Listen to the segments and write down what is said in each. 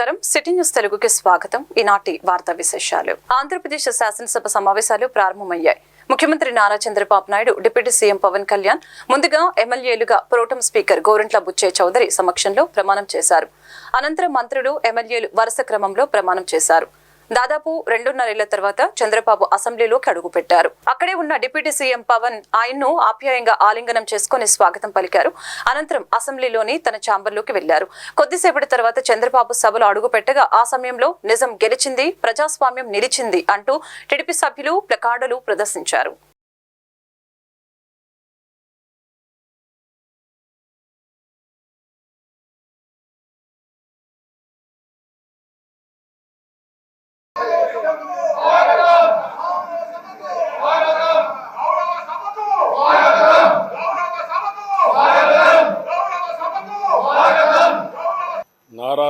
నమస్కారం. City news తెలుగుకి స్వాగతం. ఈనాటి వార్తా విశేషాలు. ఆంధ్రప్రదేశ్ శాసనసభ సమావేశాలు ప్రారంభమయ్యాయి. ముఖ్యమంత్రి నారా చంద్రబాబు నాయుడు డిప్యూటీ సీఎం పవన్ కళ్యాణ్ ముందుగా ఎమ్మెల్యేలుగా pro tem speaker Gorantla Butchaiah Chowdary సమక్షంలో ప్రమాణం చేశారు. అనంతరం మంత్రులు ఎమ్మెల్యేలు వరుస క్రమంలో ప్రమాణం చేశారు. దాదాపు రెండున్నరేళ్ళ తర్వాత చంద్రబాబు అసెంబ్లీలోకి అడుగుపెట్టారు. అక్కడే ఉన్న డిప్యూటీ సీఎం పవన్ ఆయన్ను ఆప్యాయంగా ఆలింగనం చేసుకుని స్వాగతం పలికారు. అనంతరం అసెంబ్లీలోని తన ఛాంబర్లోకి వెళ్ళారు కొద్దిసేపటి తర్వాత చంద్రబాబు సభలో అడుగుపెట్టగా ఆ సమయంలో నిజం గెలిచింది ప్రజాస్వామ్యం నిలిచింది అంటూ టీడీపీ సభ్యులు ప్లకార్డులు ప్రదర్శించారు గౌరవ సభకు స్వాగతం గౌరవ సభకు స్వాగతం గౌరవ సభకు స్వాగతం నారా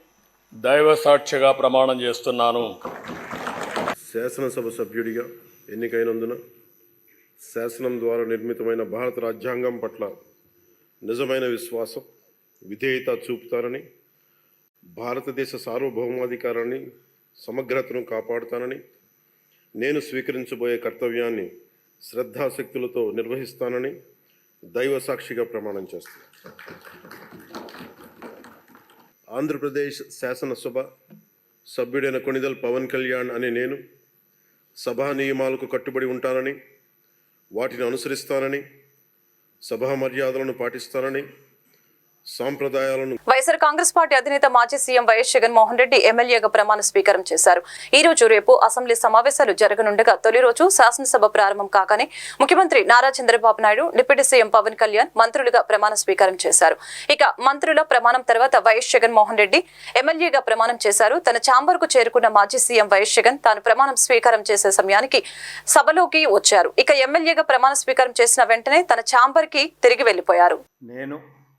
దైవ సాక్షిగా ప్రమాణం చేస్తున్నాను. శాసనసభ సభ్యుడిగా ఎన్నికైనందున శాసనం ద్వారా నిర్మితమైన భారత రాజ్యాంగం పట్ల నిజమైన విశ్వాసం విధేయత చూపుతానని భారతదేశ సార్వభౌమాధికారాన్ని సమగ్రతను కాపాడుతానని నేను స్వీకరించబోయే కర్తవ్యాన్ని శ్రద్ధాశక్తులతో నిర్వహిస్తానని దైవ సాక్షిగా ప్రమాణం చేస్తాను ఆంధ్రప్రదేశ్ శాసనసభ సభ్యుడైన కొణిదల్ పవన్ కళ్యాణ్ అనే నేను సభా నియమాలకు కట్టుబడి ఉంటానని వాటిని అనుసరిస్తానని సభా మర్యాదలను పాటిస్తానని సాంప్రదాయాలను వైఎస్ఆర్ కాంగ్రెస్ పార్టీ అధినేత మాజీ సీఎం వైఎస్ జగన్మోహన్ రెడ్డి ఎమ్మెల్యేగా ప్రమాణ స్వీకారం చేశారు. ఈ రోజు రేపు అసెంబ్లీ సమావేశాలు జరగనుండగా తొలి రోజు శాసనసభ ప్రారంభం కాగానే ముఖ్యమంత్రి Nara Chandrababu Naidu deputy C M Pavan Kalyan మంత్రులుగా ప్రమాణ స్వీకారం చేశారు. ఇక మంత్రుల ప్రమాణం తర్వాత వైఎస్ జగన్మోహన్ రెడ్డి ఎమ్మెల్యేగా ప్రమాణం చేశారు. తన ఛాంబర్కు చేరుకున్న మాజీ సీఎం వైఎస్ జగన్ తాను ప్రమాణం స్వీకారం చేసే సమయానికి సభలోకి వచ్చారు. ఇక ఎమ్మెల్యేగా ప్రమాణ స్వీకారం చేసిన వెంటనే తన ఛాంబర్కి తిరిగి వెళ్ళిపోయారు నేను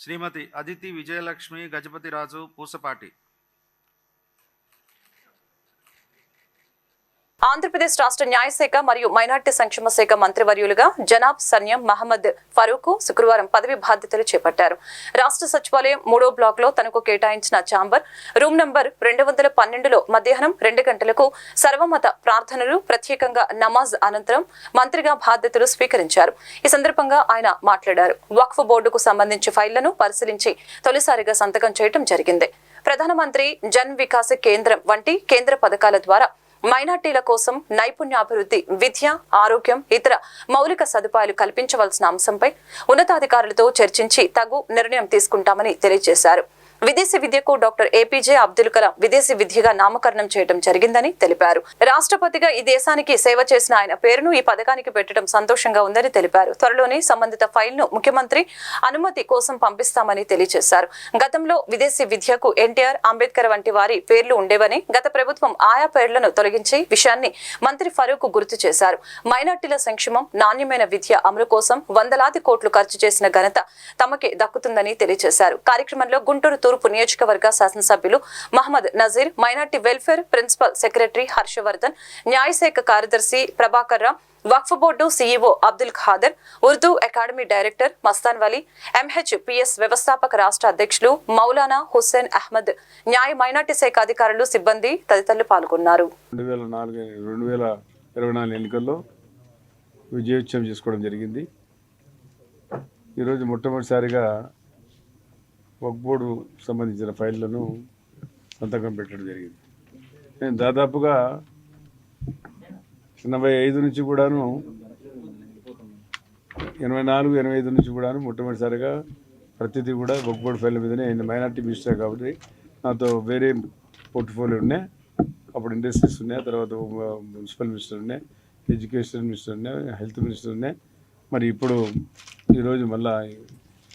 శ్రీమతి అదితి విజయలక్ష్మి గజపతిరాజు పూసపాటి ఆంధ్రప్రదేశ్ రాష్ట్ర న్యాయశాఖ మరియు మైనార్టీ సంక్షేమ శాఖ మంత్రివర్యులుగా జనాబ్ సన్యం మహమ్మద్ ఫరూక్ శుక్రవారం పదవి బాధ్యతలు చేపట్టారు. రాష్ట్ర సచివాలయం మూడో బ్లాక్లో తనకు కేటాయించిన ఛాంబర్ రూమ్ నంబర్ రెండు వందల పన్నెండులో మధ్యాహ్నం రెండు గంటలకు సర్వమత ప్రార్థనలు ప్రత్యేకంగా నమాజ్ అనంతరం మంత్రిగా బాధ్యతలు స్వీకరించారు. ఈ సందర్భంగా ఆయన మాట్లాడారు. వక్ఫ్ బోర్డుకు సంబంధించి ఫైళ్ళను పరిశీలించి తొలిసారిగా సంతకం చేయడం జరిగింది. ప్రధానమంత్రి జన్ వికాస్ కేంద్రం వంటి కేంద్ర పథకాల ద్వారా మైనార్టీల కోసం నైపుణ్యాభివృద్ధి విద్య ఆరోగ్యం ఇతర మౌలిక సదుపాయాలు కల్పించవలసిన అంశంపై ఉన్నతాధికారులతో చర్చించి తగు నిర్ణయం తీసుకుంటామని తెలియజేశారు. విదేశీ విద్యకు డాక్టర్ ఏపీజే అబ్దుల్ కలాం విదేశీ విద్యగా నామకరణం చేయడం జరిగిందని తెలిపారు. రాష్ట్రపతిగా ఈ దేశానికి సేవ చేసిన ఆయన పేరును ఈ పథకానికి పెట్టడం సంతోషంగా ఉందని తెలిపారు. త్వరలోనే సంబంధిత ఫైల్ను ముఖ్యమంత్రి అనుమతి కోసం పంపిస్తామని తెలియజేశారు. గతంలో విదేశీ విద్యకు ఎన్టీఆర్ అంబేద్కర్ వంటి వారి పేర్లు ఉండేవని గత ప్రభుత్వం ఆయా పేర్లను తొలగించి విషయాన్ని మంత్రి ఫరూక్ గుర్తు చేశారు. మైనార్టీల సంక్షేమం నాణ్యమైన విద్య అమలు కోసం వందలాది కోట్లు ఖర్చు చేసిన ఘనత తమకే దక్కుతుందని తెలియజేశారు. కార్యక్రమంలో గుంటూరు తూర్పు నియోజకవర్గ శాసనసభ్యులు Mohammed Nazeer minority welfare principal secretary Harshavardhan న్యాయశాఖ కార్యదర్శి Prabhakar Waqf board CEO Abdul Khader Urdu academy director Mastan Vali MHPS వ్యవస్థాపక రాష్ట్ర అధ్యక్షులు మౌలానా హుస్సేన్ అహ్మద్ న్యాయ మైనార్టీ శాఖ అధికారులు సిబ్బంది తదితరులు పాల్గొన్నారు. ఎన్నికల్లో విజయోత్సవం చేసుకోవడం జరిగింది. ఈరోజు మొట్టమొదటిసారిగా వక్ బోర్డు సంబంధించిన ఫైళ్ళను సంతకం పెట్టడం జరిగింది. నేను దాదాపుగా ఎనభై ఐదు నుంచి కూడాను ఎనభై నాలుగు ఎనభై ఐదు నుంచి కూడాను మొట్టమొదటిసారిగా ప్రతిదీ కూడా వక్ బోర్డు ఫైళ్ళ మీదనే నేను మైనార్టీ మినిస్టర్ కాబట్టి నాతో వేరే పోర్ట్ఫోలియో ఉన్నాయి అప్పుడు ఇండస్ట్రీస్ ఉన్నాయి తర్వాత మున్సిపల్ మినిస్టర్ ఉన్నాయి ఎడ్యుకేషన్ మినిస్టర్ ఉన్నాయి హెల్త్ మినిస్టర్ ఉన్నాయి మరి ఇప్పుడు ఈరోజు మళ్ళీ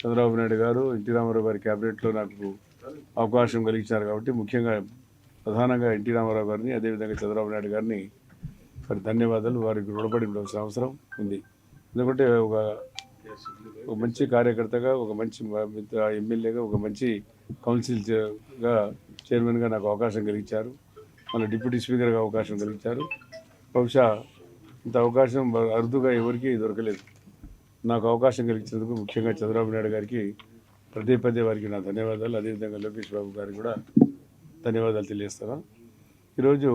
చంద్రబాబు నాయుడు గారు ఎన్టీ రామారావు గారి క్యాబినెట్లో నాకు అవకాశం కలిగించారు కాబట్టి ముఖ్యంగా ప్రధానంగా ఎన్టీ రామారావు గారిని అదేవిధంగా చంద్రబాబు నాయుడు గారిని మరి ధన్యవాదాలు. వారికి రుణపడి ఉండవలసిన అవసరం ఉంది. ఎందుకంటే ఒక ఒక మంచి కార్యకర్తగా ఒక మంచి ఎమ్మెల్యేగా ఒక మంచి కౌన్సిల్గా చైర్మన్గా నాకు అవకాశం కలిగించారు. మళ్ళీ డిప్యూటీ స్పీకర్గా అవకాశం కలిగించారు. బహుశా ఇంత అవకాశం అరుదుగా ఎవరికీ దొరకలేదు. నాకు అవకాశం కలిగించినందుకు ముఖ్యంగా చంద్రబాబు నాయుడు గారికి పదే పదే వారికి నా ధన్యవాదాలు. అదేవిధంగా లోకేష్ బాబు గారికి కూడా ధన్యవాదాలు తెలియజేస్తాను ఈరోజు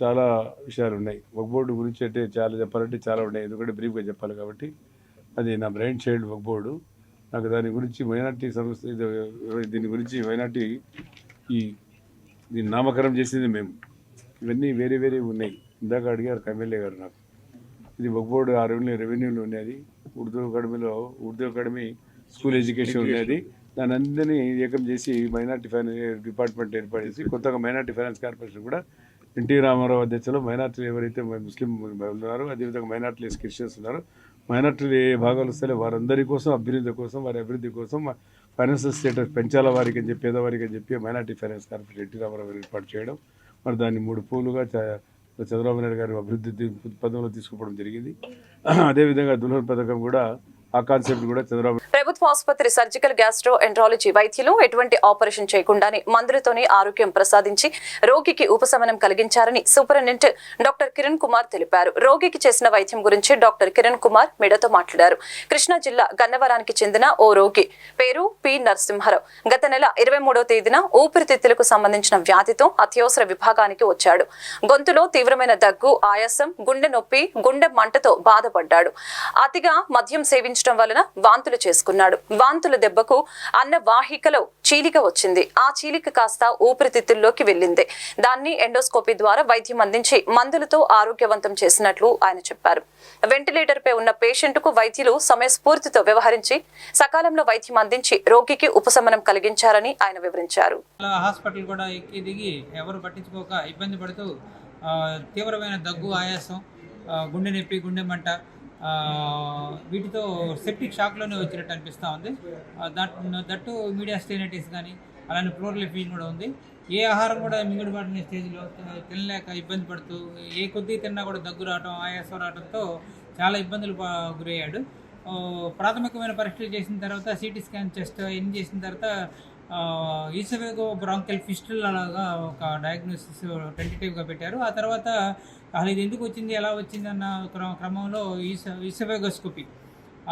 చాలా విషయాలు ఉన్నాయి వక్ బోర్డు గురించి అంటే చాలా చెప్పాలంటే చాలా ఉన్నాయి. ఎందుకంటే బ్రీఫ్గా చెప్పాలి కాబట్టి అది నా బ్రైండ్ చైల్డ్ వక్ బోర్డు నాకు దాని గురించి మైనార్టీ సంస్థ దీని గురించి మైనార్టీ ఈ దీన్ని నామకరణం చేసింది మేము. ఇవన్నీ వేరే వేరే ఉన్నాయి. ఇందాక అడిగారు ఎమ్మెల్యే గారు నాకు. ఇది వక్ బోర్డు ఆ రెవెన్యూ రెవెన్యూలో ఉన్నది. ఉర్దూ అకాడమీలో ఉర్దూ అకాడమీ స్కూల్ ఎడ్యుకేషన్ ఉన్నది దాని అందరినీ ఏకం చేసి మైనార్టీ ఫైనాన్స్ డిపార్ట్మెంట్ ఏర్పాటు చేసి కొత్తగా మైనార్టీ ఫైనాన్స్ కార్పొరేషన్ కూడా ఎన్టీ రామారావు అధ్యక్షతలో మైనార్టీలు ఎవరైతే ముస్లిం ఉన్నారో అదేవిధంగా మైనార్టీలు క్రిస్టియన్స్ ఉన్నారో మైనార్టీలు ఏ భాగాలు వస్తే వారందరి కోసం అభ్యున్నతి కోసం వారి అభివృద్ధి కోసం ఫైనాన్షియల్ స్టేటస్ పెంచాల వారికి అని చెప్పి పేదవారికి అని చెప్పి minority finance corporation NT Rama Rao ఏర్పాటు చేయడం. మరి దాన్ని మూడు పూలుగా చంద్రబాబు నాయుడు గారు అభివృద్ధి పదంలో తీసుకుపోవడం జరిగింది. అదేవిధంగా దుల్హన్ పథకం కూడా ఆ కాన్సెప్ట్ కూడా చంద్రబాబు ప్రభుత్వ ఆసుపత్రి సర్జికల్ గ్యాస్ట్రో ఎంట్రాలజీ వైద్యులు ఎటువంటి ఆపరేషన్ చేయకుండానే మందులతోనే ఆరోగ్యం ప్రసాదించి రోగికి ఉపశమనం కలిగించారని సూపరింటెండెంట్ డాక్టర్ కిరణ్ కుమార్ తెలిపారు. రోగికి చేసిన వైద్యం గురించి డాక్టర్ కిరణ్ కుమార్ మీడియాతో మాట్లాడారు. కృష్ణా జిల్లా గన్నవరానికి చెందిన ఓ రోగి పేరు పి. నరసింహారావు. గత నెల ఇరవై మూడో తేదీన ఊపిరితిత్తులకు సంబంధించిన వ్యాధితో అత్యవసర విభాగానికి వచ్చాడు. గొంతులో తీవ్రమైన దగ్గు ఆయాసం గుండె నొప్పి గుండె మంటతో బాధపడ్డాడు. అతిగా మద్యం సేవించడం వలన వాంతులు చేసుకున్నాడు. వాంతుల దెబ్బకు అన్న వాహికలో చీలిక వచ్చింది. ఆ చీలిక కాస్త ఊపిరితిత్తుల్లోకి వెళ్ళింది. దాన్ని ఎండోస్కోపీ ద్వారా వైద్యం అందించి మందులతో ఆరోగ్యవంతం చేసినట్లు ఆయన చెప్పారు. వెంటిలేటర్ పై ఉన్న పేషెంట్కు వైద్యులు సమయస్ఫూర్తితో వ్యవహరించి సకాలంలో వైద్యం అందించి రోగికి ఉపశమనం కలిగించారని ఆయన వివరించారు. హాస్పిటల్ కూడా ఎక్కి దిగి ఎవరు పట్టించుకోక ఇబ్బంది పడుతూ తీవ్రమైన దగ్గు ఆయాసం గుండె నొప్పి గుండె మంట వీటితో సెప్టిక్ షాక్లోనే వచ్చినట్టు అనిపిస్తూ ఉంది. దట్ దట్టు మీడియా స్టేనైటిస్ కానీ అలానే ప్లోరల్ కూడా ఉంది. ఏ ఆహారం కూడా మింగుడు స్టేజ్లో తినలేక ఇబ్బంది పడుతూ ఏ కొద్దీ తిన్నా కూడా దగ్గు రావడం ఆయాసం రావడంతో చాలా ఇబ్బందులు గురయ్యాడు. ప్రాథమికమైన పరీక్షలు చేసిన తర్వాత సిటీ స్కాన్ చెస్ట్ ఎన్ని చేసిన తర్వాత ఈసవేగో బ్రాంకెల్ ఫిస్టుల్ అలాగా ఒక డయాగ్నోసిస్ టెంటేటివ్గా పెట్టారు. ఆ తర్వాత అసలు ఇది ఎందుకు వచ్చింది ఎలా వచ్చింది అన్న క్రమ క్రమంలో ఈస ఈసవేగోస్కోపీ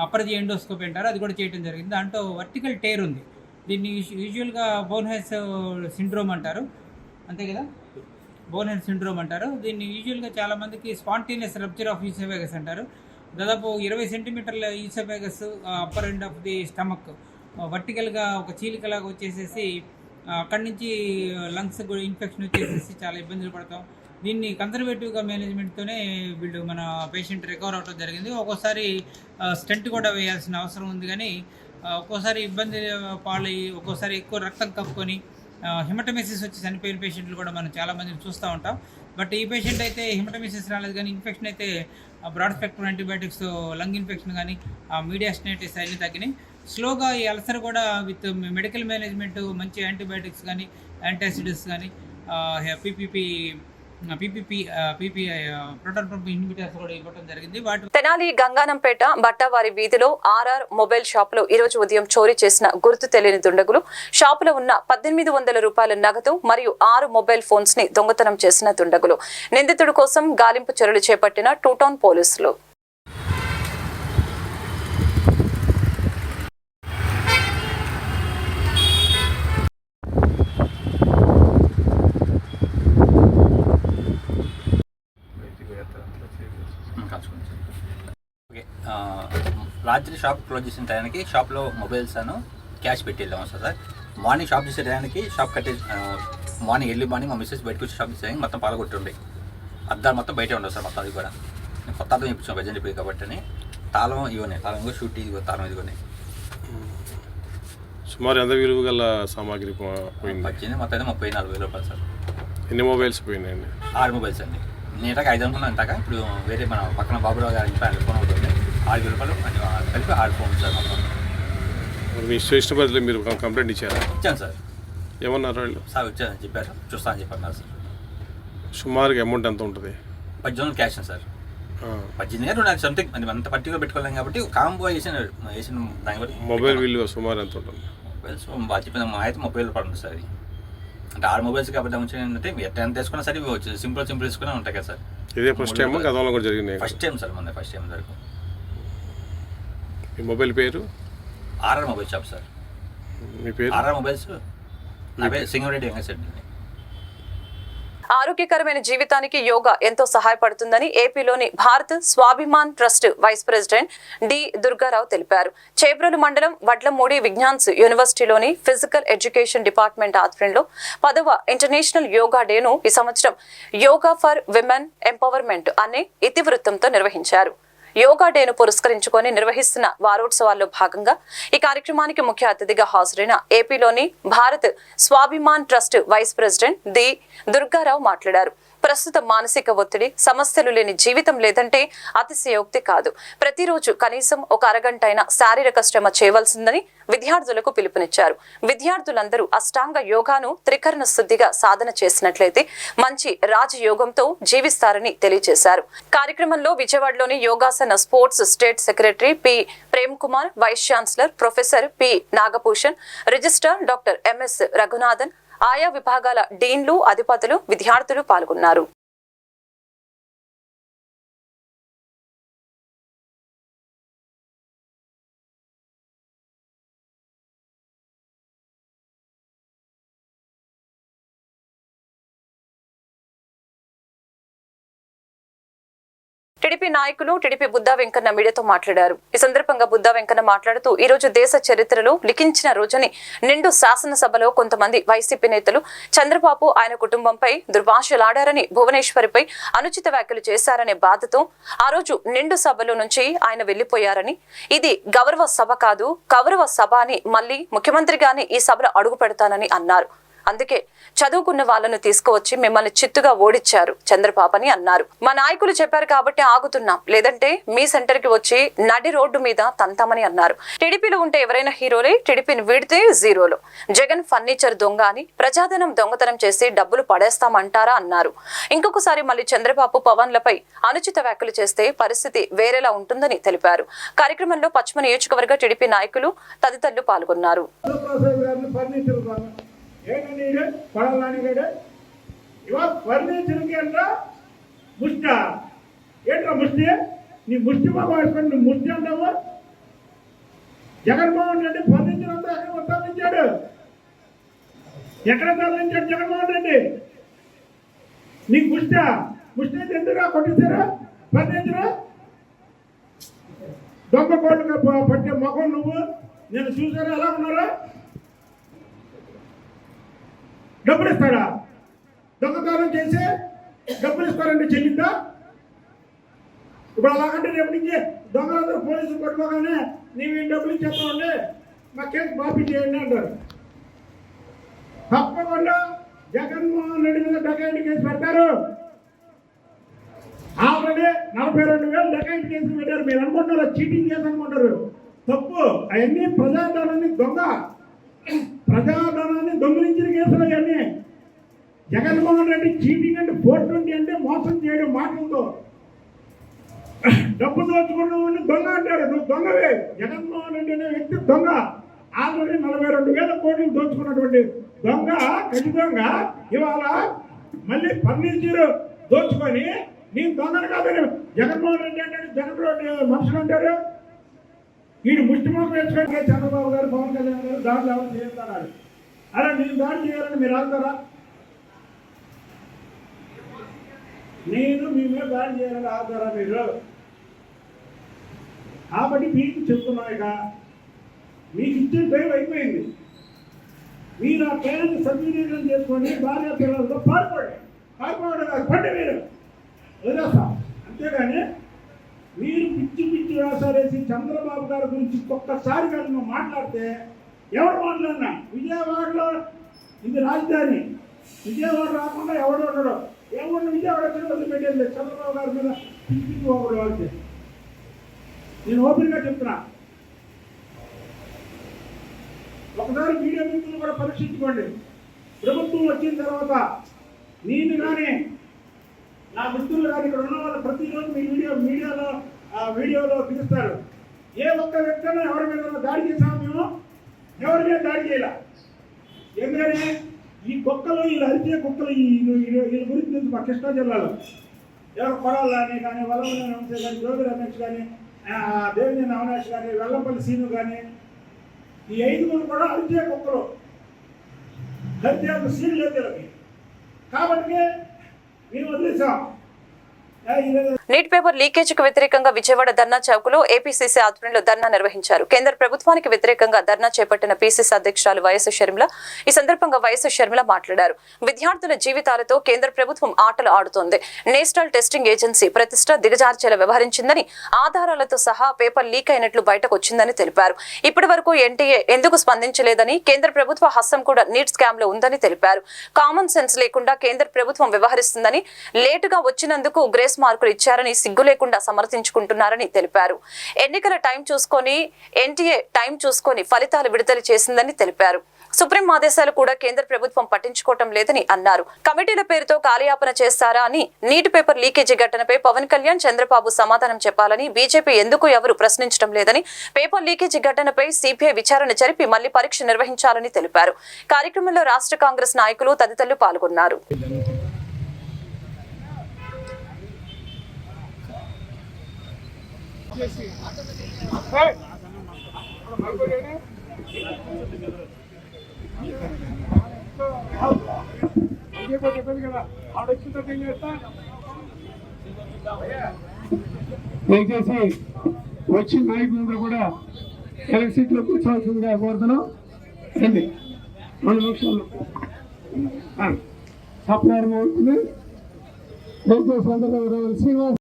అపరజీ ఎండోస్కోపీ అంటారు అది కూడా చేయడం జరిగింది. దాంట్లో వర్టికల్ టేర్ ఉంది. దీన్ని యూజువల్గా బోన్హెస్ సిండ్రోమ్ అంటారు. అంతే కదా? బోన్హెడ్ సిండ్రోమ్ అంటారు. దీన్ని యూజువల్గా చాలామందికి స్పాంటేనియస్ రప్చర్ ఆఫ్ ఈసోవేగస్ అంటారు. దాదాపు ఇరవై సెంటీమీటర్ల oesophagus upper end of the stomach వర్టికల్గా ఒక చీలికలాగా వచ్చేసేసి అక్కడి నుంచి లంగ్స్ కూడా ఇన్ఫెక్షన్ వచ్చేసేసి చాలా ఇబ్బందులు పడతాం. దీన్ని కన్సర్వేటివ్గా మేనేజ్మెంట్తోనే వీళ్ళు మన పేషెంట్ రికవర్ అవటం జరిగింది. ఒక్కోసారి స్టెంట్ కూడా వేయాల్సిన అవసరం ఉంది కానీ ఒక్కోసారి ఇబ్బంది పాలయ్యి ఒక్కోసారి ఎక్కువ రక్తం కప్పుకొని హిమటమిసిస్ వచ్చి చనిపోయిన పేషెంట్లు కూడా మనం చాలామందిని చూస్తూ ఉంటాం. బట్ ఈ పేషెంట్ అయితే హిమటమిసిస్ రాలేదు కానీ ఇన్ఫెక్షన్ అయితే broad spectrum antibiotics lung infection కానీ మీడియాస్టైటిస్ అన్నీ తగ్గినాయి. స్లోగా ఈ అల్సర్ కూడా విత్ మెడికల్ మేనేజ్మెంట్ మంచి యాంటీబయాటిక్స్ కానీ యాంటాసిడ్స్ కానీ PPP PPP proton pump inhibitors కూడా ఇవ్వడం జరిగింది. వాటి తెనాలి గంగానంపేట బట్టవారి వీధిలో ఆర్ఆర్ మొబైల్ షాప్లో ఈ రోజు ఉదయం చోరీ చేసిన గుర్తు తెలియని దుండగులు. షాపులో ఉన్న పద్దెనిమిది వందల రూపాయల నగదు మరియు ఆరు మొబైల్ ఫోన్స్ని దొంగతనం చేసిన దుండగులు. నిందితుడి కోసం గాలింపు చర్యలు చేపట్టిన టూటౌన్ పోలీసులు. రాత్రి షాప్ క్లోజ్ చేసిన టైంకి షాప్లో మొబైల్స్ అను క్యాష్ పెట్టి వెళ్ళాము సార్. సార్ మార్నింగ్ షాప్ చేసే టైంకి షాప్ కట్టే మార్నింగ్ ఎర్లీ మార్నింగ్ మా మిస్సెస్ బయటకు వచ్చి షాప్ చేసే టైంకి మొత్తం పాలగొట్టి ఉండే అద్దాలు మొత్తం బయటే ఉండవు సార్ మొత్తం అది కూడా. నేను కొత్త అద్దం ఇప్పించాను ప్రజెంట్ ఇప్పుడు కాబట్టి అని. తాళం ఇవన్నీ తాళం ఇగో షూట్ ఇదిగో తాళం ఇదిగోనే సుమారు ఎంత విలువ గల సామాగ్రి పోయింది? పద్దెనిమిది మొత్తం అయితే ముప్పై నాలుగు వేల రూపాయలు సార్. ఎన్ని మొబైల్స్ పోయినాయండి? ఆరు మొబైల్స్ అండి. నేనగా ఐదు అనుకున్నాను ఇంతాక ఇప్పుడు వేరే మన పక్కన బాబురావు గారి ఇంట్లో ఫోన్ అవుతుంది ఆరు వేల రూపాయలు అన్ని కలిపి ఆరు ఫోన్ సార్ మొత్తం. మీ స్టేషన్ పరిధిలో మీరు కంప్లైంట్ ఇచ్చారా? ఇచ్చాను సార్. ఏమన్నారు వాళ్ళు? సార్ వచ్చానని చెప్పారు. చూస్తానని చెప్పన్నారు సార్. సుమారుగా అమౌంట్ ఎంత ఉంటుంది? పద్దెనిమిది వందలు క్యాష్ సార్. పద్దెనిమిది రెండు నాకు సంథింగ్ అది అంత పర్టికులర్ పెట్టుకోలేం కాబట్టి కాంబో వేసిన వేసిన దాన్ని బట్టి మొబైల్ విలువ సుమారు ఎంత ఉంటుంది? మొబైల్స్ బాగా చెప్పిన మా అయితే ముప్పై వేలు పడుతుంది సార్ అంటే ఆరు మొబైల్స్ కాబట్టి మంచిగా ఏంటంటే ఎట్లా ఎంత తీసుకున్నా సరే సింపుల్ సింపుల్ తీసుకునే ఉంటాయి కదా సార్. ఇదే ఫస్ట్ టైం గతంలో కూడా జరిగినాయి ఫస్ట్ టైం సార్ మన ఫస్ట్ టైం వరకు మీ మొబైల్ పేరు? RR mobile shop sir. మీ పేరు? RR mobiles? నా పేరు సింగరెడ్డి వెంకటరెడ్డి ఆరోగ్యకరమైన జీవితానికి యోగా ఎంతో సహాయపడుతుందని ఏపీలోని Bharat Swabhiman trust vice president D Durga Rao తెలిపారు. చేబ్రోలు మండలం వడ్లమూడి విజ్ఞాన్స్ యూనివర్సిటీలోని ఫిజికల్ ఎడ్యుకేషన్ డిపార్ట్మెంట్ ఆధ్వర్యంలో పదవ ఇంటర్నేషనల్ యోగా డేను ఈ సంవత్సరం యోగా ఫర్ విమెన్ ఎంపవర్మెంట్ అనే ఇతివృత్తంతో నిర్వహించారు. యోగా డేను పురస్కరించుకొని నిర్వహిస్తున్న వారోత్సవాల్లో భాగంగా ఈ కార్యక్రమానికి ముఖ్య అతిథిగా హాజరైన ఏపీలోని Bharat Swabhiman trust vice president D Durga Rao మాట్లాడారు. ప్రస్తుత మానసిక ఒత్తిడి సమస్యలు లేని జీవితం లేదంటే అతిశయోక్తి కాదు. ప్రతిరోజు కనీసం ఒక అరగంట అయినా శారీరక శ్రమ చేయవలసిందని విద్యార్థులకు పిలుపునిచ్చారు. విద్యార్థులందరూ అష్టాంగ యోగాను త్రికరణ శుద్ధిగా సాధన చేసినట్లయితే మంచి రాజయోగంతో జీవిస్తారని తెలియజేశారు. కార్యక్రమంలో విజయవాడలోని Yogasana sports state secretary P. Prem Kumar vice chancellor professor P. Nagabhushan registrar doctor MS Raghunathan ఆయా విభాగాల డీన్లు అధిపతులు విద్యార్థులు పాల్గొన్నారు. టీడీపీ నాయకులు టీడీపీ బుద్ధా వెంకన్న మీడియాతో మాట్లాడారు. ఈ సందర్భంగా బుద్ధా వెంకన్న మాట్లాడుతూ ఈ రోజు దేశ చరిత్రలో లిఖించిన రోజుని నిండు శాసనసభలో కొంతమంది వైసీపీ నేతలు చంద్రబాబు ఆయన కుటుంబంపై దుర్భాషలాడారని భువనేశ్వరిపై అనుచిత వ్యాఖ్యలు చేశారనే బాధతో ఆ రోజు నిండు సభలో నుంచి ఆయన వెళ్ళిపోయారని ఇది గౌరవ సభ కాదు కౌరవ సభ అని మళ్ళీ ముఖ్యమంత్రిగానే ఈ సభలో అడుగు పెడతానని అన్నారు. అందుకే చదువుకున్న వాళ్ళను తీసుకువచ్చి మిమ్మల్ని చిత్తుగా ఓడిచ్చారు చంద్రబాబు అని అన్నారు. మా నాయకులు చెప్పారు కాబట్టి ఆగుతున్నాం. లేదంటే మీ సెంటర్కి వచ్చి నడి రోడ్డు మీద తంతామని అన్నారు. టీడీపీలో ఉంటే ఎవరైనా హీరోలే టీడీపీని వీడితే జీరోలో. జగన్ ఫర్నిచర్ దొంగ అని ప్రజాధనం దొంగతనం చేసి డబ్బులు పడేస్తామంటారా అన్నారు. ఇంకొకసారి మళ్ళీ చంద్రబాబు పవన్లపై అనుచిత వ్యాఖ్యలు చేస్తే పరిస్థితి వేరేలా ఉంటుందని తెలిపారు. కార్యక్రమంలో పశ్చిమ నియోజకవర్గ టీడీపీ నాయకులు తదితరులు పాల్గొన్నారు. ప్రసాద్ గారిని ఫర్నిచర్ కొన్న. ఏంటండి ఇది కొడాలని గడు ఇవాళ ఫర్నిచర్ కేంద్ర ముష్ట. ఏంట్రా ముష్టి? నీ ముష్టి బాబు నువ్వు ముష్టి అంటావు? జగన్మోహన్ రెడ్డి ఫర్నిచర్ అంతా ఎక్కడ తరలించాడు ఎక్కడ తరలించాడు జగన్మోహన్ రెడ్డి? నీకు ముష్ట. ముష్టి అయితే ఎందుకురా కొట్టించారు? ఫర్నిచర్ దొంగ కోళ్ళు పట్టే మొఖం నువ్వు? నేను చూసారా ఎలా ఉన్నారా డబ్బులు ఇస్తాడా దొంగతనం చేసి డబ్బులు ఇస్తారండి చెల్లిందా ఇప్పుడు అలాగంటే రేపు నుంచి దొంగలందరూ పోలీసులు పట్టుకోగానే నీవు ఈ డబ్బులు ఇచ్చేస్తామండి మా కేసు మాఫీ చేయండి అంటారు. తప్పకుండా జగన్మోహన్ రెడ్డి మీద డకాయిట్ కేసు పెడతారు. ఆల్రెడీ నలభై రెండు వేలు డకాయిట్ కేసులు పెట్టారు. మీరు అనుకుంటారు చీటింగ్ కేసు అనుకుంటారు తప్పు. అవన్నీ ప్రజాధనాన్ని దొంగ. ప్రజాధనాన్ని దొంగిలించిన కేసులు అవన్నీ జగన్మోహన్ రెడ్డి చీటింగ్ అంటే ఫోర్ ట్వంటీ అంటే మోసం చేయడం మాటలతో డబ్బు దోచుకున్న దొంగ అంటారు. నువ్వు దొంగవే. జగన్మోహన్ రెడ్డి అనే వ్యక్తి దొంగ. ఆల్రెడీ నలభై రెండు వేల కోట్లు దోచుకున్నటువంటి దొంగ ఖచ్చితంగా దొంగ ఇవాళ మళ్ళీ ఫర్నిచర్ దోచుకొని నేను దొంగను కాదని జగన్మోహన్ రెడ్డి అంటాడు. జగన్ మనుషులు అంటారు. వీడు ముష్టిమోహం వేసుకొని చంద్రబాబు గారు పవన్ కళ్యాణ్ గారు దాడులు ఎవరు చేస్తున్నారు అలా నేను దాడి చేయాలని మీరు అంటారా నేను మీ మీద దాడి చేయాలని ఆగుతారా మీరు? కాబట్టి మీకు చెప్తున్నాయిక మీకు ఇచ్చే టైం అయిపోయింది. మీరు ఆ పేరెంట్ సద్వినియోగం చేసుకొని భార్య పిల్లలతో పారిపోండి. పారిపోవడం కాదు పండి మీరు. వదిలేస్తాం. అంతేగాని మీరు పిచ్చి పిచ్చి వేషాలు చంద్రబాబు గారి గురించి ఒక్కసారి కానీ నువ్వు మాట్లాడితే ఎవరు మాట్లాడినా? విజయవాడలో ఇది రాజధాని. విజయవాడ రాకుండా ఎవడు ఉండడు. ఎవరు విజయవాడ తిరుపతి పెట్టేది చంద్రబాబు గారి మీద పిచ్చి పిచ్చి ఒకడు వాళ్ళకి నేను ఓపెన్గా చెప్తున్నా. ఒకసారి మీడియా మిత్రులు కూడా పరీక్షించుకోండి. ప్రభుత్వం వచ్చిన తర్వాత నేను కానీ నా మిత్రులు కానీ ఇక్కడ ఉన్న వాళ్ళు ప్రతిరోజు మీ వీడియో మీడియాలో ఆ వీడియోలో పిలుస్తారు. ఏ ఒక్క వ్యక్తి అయినా ఎవరి మీద దాడి చేసాము మేము? ఎవరి మీద దాడి చేయాల? ఎందుకని ఈ కుక్కలు వీళ్ళు అరిచే కుక్కలు ఈ వీళ్ళ గురించి తెలుసు మా కృష్ణా జిల్లాలో. ఎవరు కొడాలని కానీ వల్లభనేని రమేష్ కానీ జ్యోతి రమేష్ కానీ దేవినేని అవినాష్ కానీ వెల్లంపల్లి సీను కానీ ఈ ఐదుగురు కూడా అరిచే కుక్కలు. హత్య సీన్ లేదు కాబట్టి మేము వదిలేసాం ఏ, ఇదే- నీట్ పేపర్ లీకేజీకి వ్యతిరేకంగా విజయవాడ ధర్నా చౌక్లో ఏపీసీసీ ఆధ్వర్యంలో ధర్నా నిర్వహించారు. కేంద్ర ప్రభుత్వానికి వ్యతిరేకంగా ధర్నా చేపట్టిన పీసీసీ అధ్యక్షురాలు వైఎస్ షర్మిల ఈ సందర్భంగా వైఎస్ షర్మిల మాట్లాడారు. విద్యార్థుల జీవితాలతో కేంద్ర ప్రభుత్వం ఆటలు ఆడుతోంది. నేషనల్ టెస్టింగ్ ఏజెన్సీ ప్రతిష్ట దిగజార్చేలా వ్యవహరించిందని ఆధారాలతో సహా పేపర్ లీక్ అయినట్లు బయటకు వచ్చిందని తెలిపారు. ఇప్పటి వరకు ఎన్టీఏ ఎందుకు స్పందించలేదని కేంద్ర ప్రభుత్వ హస్తం కూడా నీట్ స్కామ్లో ఉందని తెలిపారు. కామన్ సెన్స్ లేకుండా కేంద్ర ప్రభుత్వం వ్యవహరిస్తుందని లేటుగా వచ్చినందుకు గ్రేస్ మార్కులు ఇచ్చారు. ఇచ్చారని సిగ్గు లేకుండా సమర్థించుకుంటున్నారని తెలిపారు. ఎన్నికల టైం చూసుకొని ఎన్టీఏ టైం చూసుకొని ఫలితాలు విడుదల చేసిందని తెలిపారు. సుప్రీం ఆదేశాలు కూడా కేంద్ర ప్రభుత్వం పట్టించుకోవటం లేదని అన్నారు. కమిటీల పేరుతో కాలయాపన చేస్తారా అని నీటి పేపర్ లీకేజీ ఘటనపై పవన్ కళ్యాణ్ చంద్రబాబు సమాధానం చెప్పాలని బీజేపీ ఎందుకు ఎవరు ప్రశ్నించడం లేదని పేపర్ లీకేజీ ఘటనపై సిబిఐ విచారణ జరిపి మళ్ళీ పరీక్ష నిర్వహించాలని తెలిపారు. కార్యక్రమంలో రాష్ట్ర కాంగ్రెస్ నాయకులు తదితరులు పాల్గొన్నారు. దయచేసి వచ్చిన నాయకులందరూ కూడా ఎలక్ట్రిసిటీలో కూర్చోవాల్సిందిగా కోరుతున్నాం. రండి. రెండు నిమిషాలు. సప్లారం అవుతుంది. దయచేసి అందరూ శ్రీనివాస్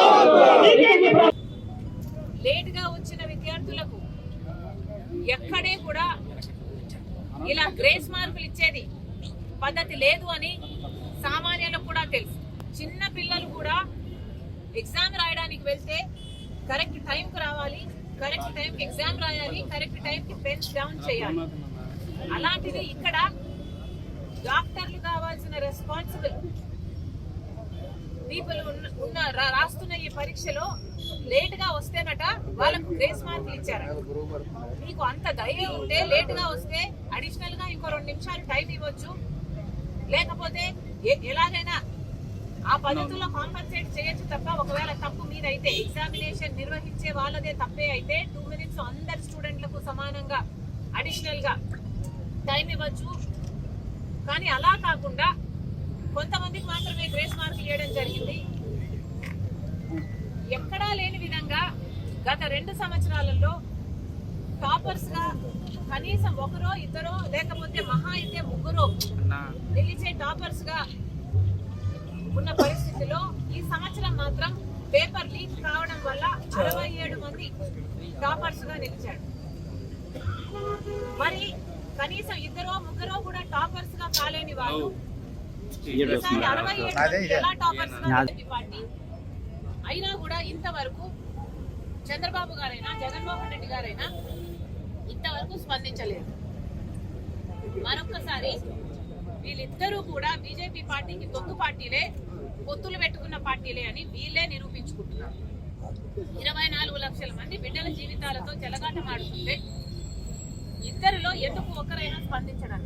విద్యార్థులకు ఎక్కడే కూడా ఇలా గ్రేస్ మార్కులు ఇచ్చేది పద్ధతి లేదు అని సామాన్యులకు కూడా తెలుసు. చిన్న పిల్లలు కూడా ఎగ్జామ్ రాయడానికి వెళ్తే కరెక్ట్ టైంకి రావాలి కరెక్ట్ టైంకి ఎగ్జామ్ రాయాలి కరెక్ట్ టైంకి పెన్స్ డౌన్ చేయాలి. అలాంటిది ఇక్కడ డాక్టర్లు కావాల్సిన రెస్పాన్సిబుల్ పీపుల్ ఉన్న రాస్తున్న ఈ పరీక్షలో లేట్గా వస్తేనట వాళ్ళకు గ్రేస్ మార్కులు ఇచ్చారు. మీకు అంత ధైర్యం ఉంటే లేట్గా వస్తే అడిషనల్గా ఇంకో రెండు నిమిషాలు టైం ఇవ్వచ్చు. లేకపోతే ఎలాగైనా ఆ పద్ధతిలో కాంపన్సేట్ చేయొచ్చు తప్ప ఒకవేళ తప్పు మీదైతే ఎగ్జామినేషన్ నిర్వహించే వాళ్ళదే తప్పే అయితే టూ మినిట్స్ అందరి స్టూడెంట్లకు సమానంగా అడిషనల్గా టైం ఇవ్వచ్చు. కానీ అలా కాకుండా కొంతమందికి మాత్రమే గ్రేస్ మార్కులు ఇవ్వడం జరిగింది. ఎక్కడా లేని విధంగా గత రెండు సంవత్సరాలలో టాపర్స్గా కనీసం ఒకరో ఇద్దరో లేకపోతే మహా అయితే ముగ్గురో నిలిచే టాపర్స్గా ఉన్న పరిస్థితిలో ఈ సంవత్సరం మాత్రం పేపర్ లీక్ కావడం వల్ల అరవై ఏడు మంది టాపర్స్గా నిలిచాడు మరి కనీసం ఇద్దరో ముగ్గురో కూడా టాపర్స్గా కాలేని వాళ్ళు ఈసారి అరవై ఏడు మంది ఎలా టాపర్స్గా BJP పార్టీ అయినా కూడా ఇంతవరకు చంద్రబాబు గారైనా జగన్మోహన్ రెడ్డి గారైనా ఇంతవరకు స్పందించలేదు. మరొక్కసారి వీళ్ళిద్దరూ కూడా బీజేపీ పార్టీకి తొక్కు పార్టీలే పొత్తులు పెట్టుకున్న పార్టీలే అని వీళ్ళే నిరూపించుకుంటున్నారు. ఇరవై నాలుగు లక్షల మంది బిడ్డల జీవితాలతో చెలగాటమాడుతుంటే ఇద్దరిలో ఎందుకు ఒకరైనా స్పందించడం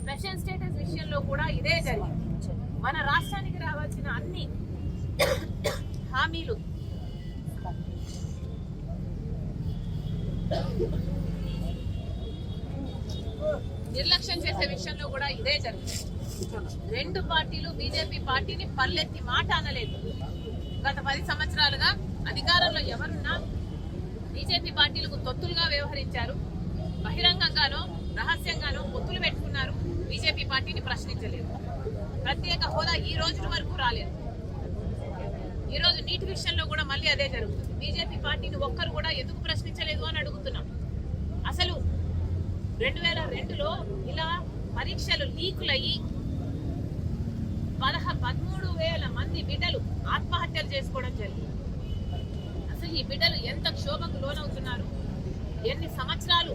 స్పెషల్ స్టేటస్ విషయంలో కూడా ఇదే జరిగింది. మన రాష్ట్రానికి రావాల్సిన అన్ని హామీలు. నిర్లక్ష్యం చేసే విషయంలో కూడా ఇదే జరిగింది రెండు పార్టీలు బీజేపీ పార్టీని పల్లెత్తి మాట అనలేదు. గత పది సంవత్సరాలుగా అధికారంలో ఎవరున్నా బీజేపీ పార్టీలకు తొత్తులుగా వ్యవహరించారు. బహిరంగంగానో రహస్యంగానో పొత్తులు పెట్టుకున్నారు. బీజేపీ పార్టీని ప్రశ్నించలేదు. ప్రత్యేక హోదా ఈ రోజుల వరకు రాలేదు. ఈరోజు నీటి విషయంలో కూడా మళ్ళీ అదే జరుగుతుంది. బీజేపీ పార్టీని ఒక్కరు కూడా ఎందుకు ప్రశ్నించలేదు అని అడుగుతున్నాం. అసలు రెండు వేల రెండులో ఇలా పరీక్షలు లీకులయ్యి పదహ పదమూడు వేల మంది బిడ్డలు ఆత్మహత్యలు చేసుకోవడం జరిగింది. అసలు ఈ బిడ్డలు ఎంత క్షోభకు లోనవుతున్నారు? ఎన్ని సంవత్సరాలు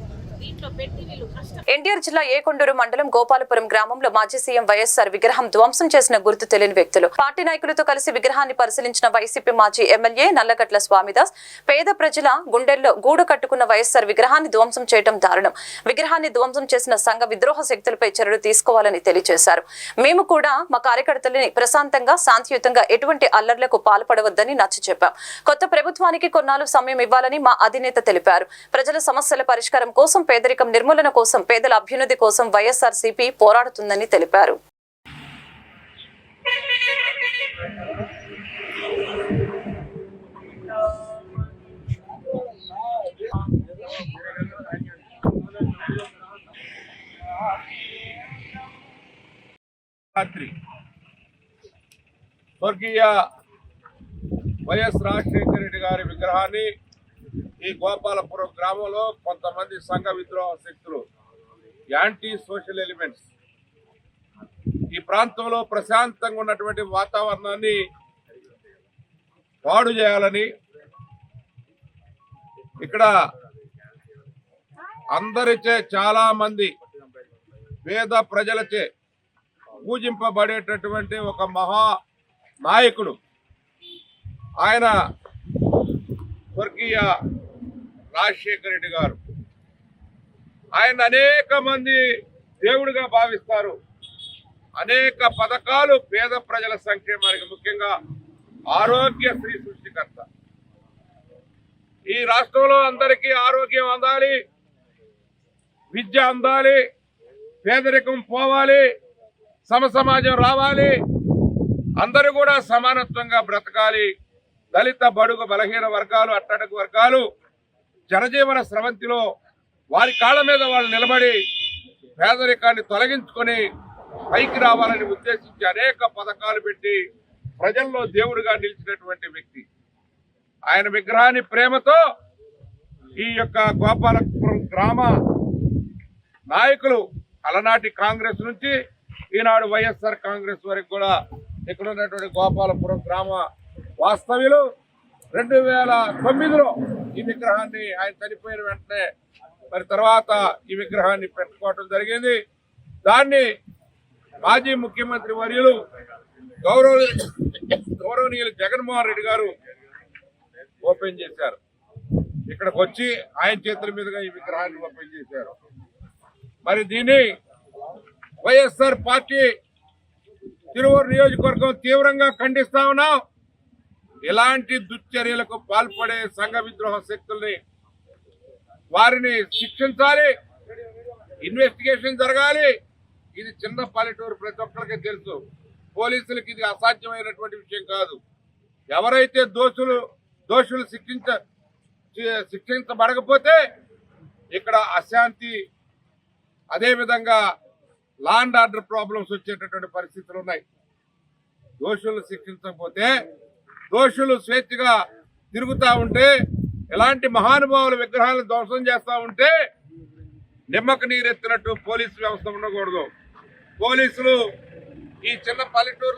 ఎన్టీఆర్ జిల్లా ఏకొండూరు మండలం గోపాలపురం గ్రామంలో మాజీ సీఎం వైఎస్ఆర్ విగ్రహం ధ్వంసం చేసిన గుర్తు తెలియని వ్యక్తులు. పార్టీ నాయకులతో కలిసి విగ్రహాన్ని పరిశీలించిన వైసీపీ మాజీ ఎమ్మెల్యే నల్లగట్ల స్వామిదాస్ పేద ప్రజల గుండెల్లో గూడు కట్టుకున్న వైఎస్ఆర్ విగ్రహాన్ని ధ్వంసం చేయడం దారుణం. విగ్రహాన్ని ధ్వంసం చేసిన సంఘ విద్రోహ శక్తులపై చర్యలు తీసుకోవాలని తెలియజేశారు. మేము కూడా మా కార్యకర్తలని ప్రశాంతంగా శాంతియుతంగా ఎటువంటి అల్లర్లకు పాల్పడవద్దని నచ్చ చెప్పాం. కొత్త ప్రభుత్వానికి కొన్నాళ్ళు సమయం ఇవ్వాలని మా అధినేత తెలిపారు. ప్రజల సమస్యల పరిష్కారం కోసం పేదరికం నిర్మూలన కోసం పేదల అభ్యున్నతి కోసం వైఎస్ఆర్ సిపి పోరాడుతుందని తెలిపారు. రాత్రి స్వర్గీయ వైఎస్ రాజశేఖర రెడ్డి గారి విగ్రహాన్ని ఈ గోపాలపురం గ్రామంలో కొంతమంది సంఘ విద్రోహ శక్తులు యాంటీ సోషల్ ఎలిమెంట్స్. ఈ ప్రాంతంలో ప్రశాంతంగా ఉన్నటువంటి వాతావరణాన్ని పాడు చేయాలని ఇక్కడ అందరిచే చాలా మంది పేద ప్రజలచే పూజింపబడేటటువంటి ఒక మహా నాయకుడు. ఆయన స్వర్గీయ రాజశేఖర రెడ్డి గారు. ఆయన అనేక మంది దేవుడిగా భావిస్తారు. అనేక పథకాలు పేద ప్రజల సంక్షేమానికి ముఖ్యంగా ఆరోగ్యశ్రీ సృష్టికర్త. ఈ రాష్ట్రంలో అందరికీ ఆరోగ్యం అందాలి విద్య అందాలి పేదరికం పోవాలి సమసమాజం రావాలి అందరూ కూడా సమానత్వంగా బ్రతకాలి. దళిత బడుగు బలహీన వర్గాలు అట్టడుగు వర్గాలు జనజీవన స్రవంతిలో వారి కాళ్ళ మీద వాళ్ళు నిలబడి పేదరికాన్ని తొలగించుకొని పైకి రావాలని ఉద్దేశించి అనేక పథకాలు పెట్టి ప్రజల్లో దేవుడిగా నిలిచినటువంటి వ్యక్తి. ఆయన విగ్రహాన్ని ప్రేమతో ఈ యొక్క గోపాలపురం గ్రామ నాయకులు అలనాటి కాంగ్రెస్ నుంచి ఈనాడు వైఎస్ఆర్ కాంగ్రెస్ వరకు కూడా ఇక్కడ ఉన్నటువంటి గోపాలపురం గ్రామ వాస్తవ్యులు రెండు వేల తొమ్మిదిలో ఈ విగ్రహాన్ని ఆయన చనిపోయిన వెంటనే మరి తర్వాత ఈ విగ్రహాన్ని పెట్టుకోవటం జరిగింది. దాన్ని మాజీ ముఖ్యమంత్రి వర్యులు గౌరవ గౌరవనీయులు జగన్మోహన్ రెడ్డి గారు ఓపెన్ చేశారు. ఇక్కడికి వచ్చి ఆయన చేతుల మీదుగా ఈ విగ్రహాన్ని ఓపెన్ చేశారు. మరి దీన్ని వైఎస్ఆర్ పార్టీ తిరువూరు నియోజకవర్గం తీవ్రంగా ఖండిస్తా ఉన్నాం. ఇలాంటి దుశ్చర్యలకు పాల్పడే సంఘ విద్రోహ శక్తుల్ని వారిని శిక్షించాలి ఇన్వెస్టిగేషన్ జరగాలి. ఇది చిన్న పల్లెటూరు ప్రతి ఒక్కరికి తెలుసు. పోలీసులకు ఇది అసాధ్యమైనటువంటి విషయం కాదు. ఎవరైతే దోషులు దోషులు శిక్షించ శిక్షించబడకపోతే ఇక్కడ అశాంతి అదేవిధంగా లా అండ్ ఆర్డర్ ప్రాబ్లమ్స్ వచ్చేటటువంటి పరిస్థితులు ఉన్నాయి. దోషులు శిక్షించకపోతే దోషులు స్వేచ్ఛగా తిరుగుతూ ఉంటే ఎలాంటి మహానుభావుల విగ్రహాలను ధ్వంసం చేస్తూ ఉంటే నిమ్మక నీరెత్తినట్టు పోలీసు వ్యవస్థ ఉండకూడదు. పోలీసులు ఈ చిన్న పల్లెటూరులో